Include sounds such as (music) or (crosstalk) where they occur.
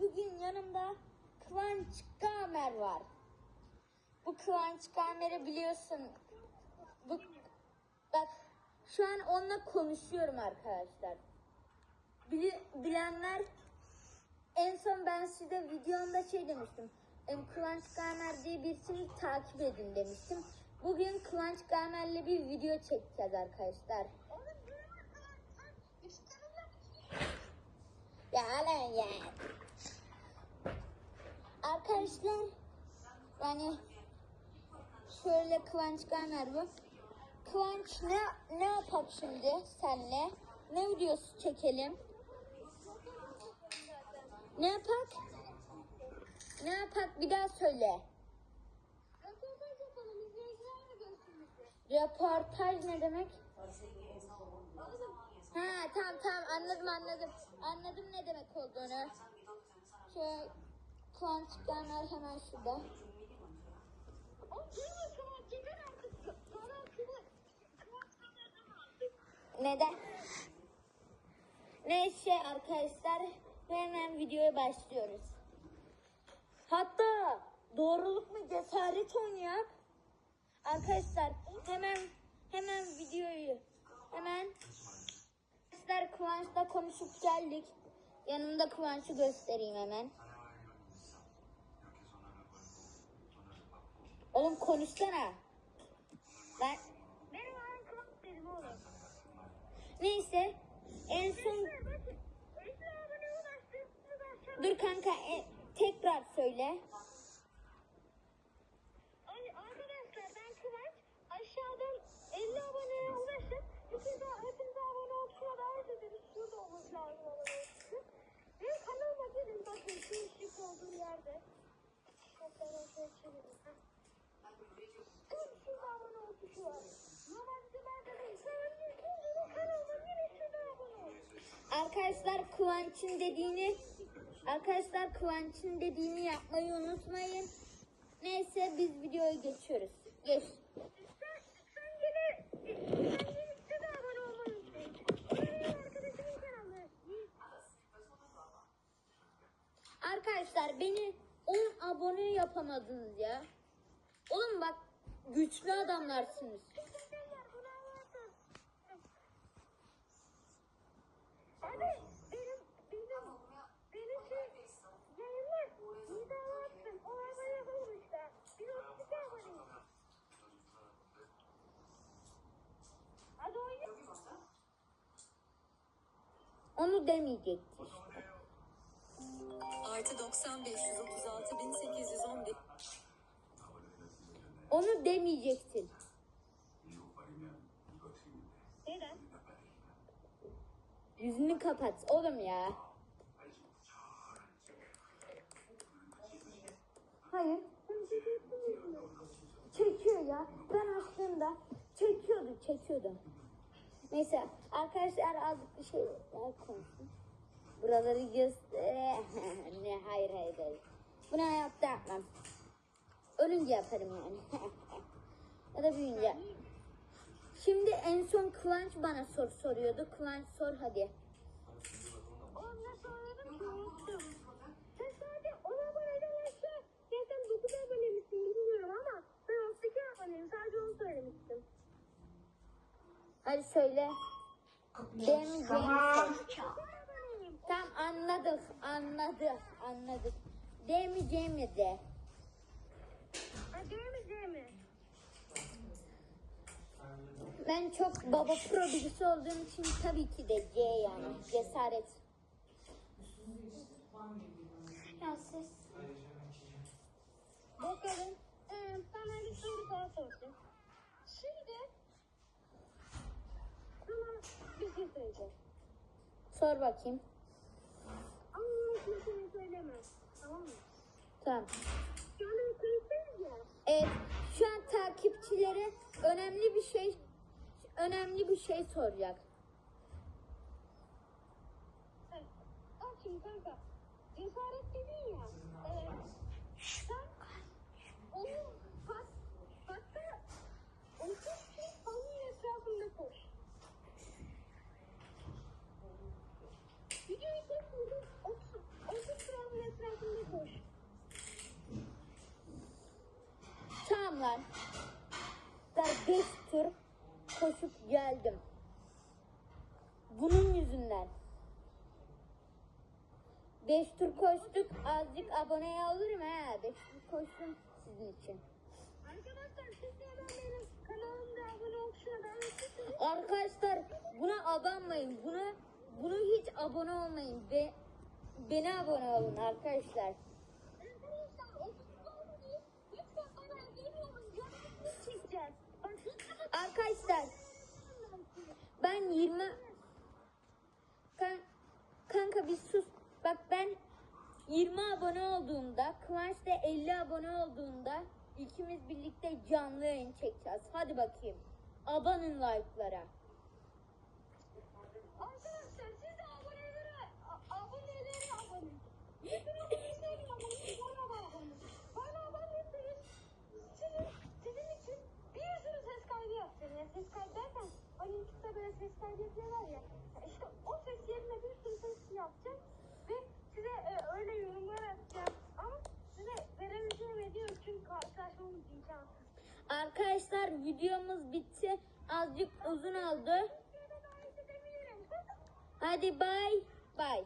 bugün yanımda Kıvanç Gamer var. Bu Kıvanç Gamer'i biliyorsun. Bu, bak şu an onunla konuşuyorum arkadaşlar. Bili, bilenler en son ben size videomda şey demiştim. Em, Kıvanç Gamer diye birisini takip edin demiştim. Bugün Kıvanç Gamer'le bir video çekeceğiz arkadaşlar. Ya lan ya. Arkadaşlar yani şöyle Kıvanç Gamer bu. Kıvanç ne ne yapak şimdi senle? Ne videosu çekelim? Ne yapak? Ne yapak bir daha söyle. Yapalım. Röportaj ne demek? Ha tamam tamam anladım anladım. Anladım ne demek olduğunu. Kıvanç Gamer hemen şurada. Neden? Neyse arkadaşlar hemen videoya başlıyoruz. Hatta doğruluk mu cesaret oynayak. Arkadaşlar hemen hemen videoyu hemen arkadaşlar Kıvanç'la konuşup geldik. Yanımda Kıvanç'ı göstereyim hemen. Oğlum konuşsana. Ben Benim ağrım kıvanç dedim oğlum. neyse en son Esra abone ulaştım. Siz aşağı. Dur kanka e, tekrar söyle. Ay, arkadaşlar ben Kıvanç. Aşağıdan 50 aboneye ulaştım. Hepinize, hepinize abone olup şuna davet ederiz. Şurada olması lazım abone olması. Benim kanalıma gelin bakın şu ışık olduğu yerde. Hatta ben şöyle çevireyim. Heh. Tam şurada abone ol tuşu var. Normalde ben de değil. Sen benim kanalıma gelin şurada abone ol. Arkadaşlar Kıvanç'ın dediğini Arkadaşlar Kıvanç'ın dediğini yapmayı unutmayın. Neyse biz videoya geçiyoruz. Geç. Sen, sen yine, sen yine size de abone olmayı unutmayın. O da benim arkadaşımın kanalı. Arkadaşlar beni 10 abone yapamadınız ya. Oğlum bak güçlü adamlarsınız. Onu demeyecekti. Artı 90 536 1811 Onu demeyecektin. Neden? Yüzünü kapat oğlum ya. Hayır. Çekiyor ya. Ben açtığımda çekiyordu, çekiyordu. Neyse arkadaşlar azıcık bir şey daha konuşsun. Buraları göster. (laughs) ne hayır hayır hayır. Bunu hayatta yapmam. Ölünce yaparım yani. (laughs) ya da büyüyünce. Şimdi en son Kıvanç bana soru soruyordu. Kıvanç sor hadi. Oğlum ne söyledim ki unuttum. Sen sadece 10 aboneden aşağı. Ya sen 9 abone misin bilmiyorum ama ben 32 aboneyim. Sadece onu söylemiştim. Hadi söyle. Demeyeceğim sor. Anladık, anladık, anladık. Demeyeceğimi de. Ha görmeyeceğim mi? Ben çok baba pro birisi olduğum için tabii ki de C yani. Cesaret. Ya ses. Bakalım. Ee, sana bir soru daha soracağım. Şimdi sana bir şey söyleyeceğim. Sor bakayım. Tamam mı? Tamam. Yani kayıttayız ya. Evet, şu an takipçilere önemli bir şey önemli bir şey soracak. Evet. Bak şimdi kanka. Cesaret dedin ya. Ee, sen onun Ardından da beş tur koşup geldim. Bunun yüzünden. Beş tur koştuk. Azıcık aboneye olurum ha. Beş tur koştum sizin için. Arkadaşlar siz de benim kanalımda abone olsun. Arkadaşlar buna abanmayın. Buna bunu hiç abone olmayın. Be, beni abone olun arkadaşlar. Arkadaşlar ben 20 kan, kanka bir sus. Bak ben 20 abone olduğumda, Kıvanç da 50 abone olduğunda ikimiz birlikte canlı yayın çekeceğiz. Hadi bakayım. Abanın like'lara. Arkadaşlar siz de abonelere, a- abonelere abone. Bütün abonelere abone. Bana da abone. Bana aboneyseniz sizin, sizin için bir sürü ses kaydı yapacağım. Yani ses kaydı derken hani YouTube'da böyle ses kaydı yapıyorlar ya. İşte o ses yerine bir sürü ses yapacağım. Ve size e, öyle yorumlar atacağım. Ama size veremeyeceğim ediyorum çünkü karşılaşmamız imkansız. Arkadaşlar videomuz bitti. Azıcık uzun oldu. Hadi bay bay.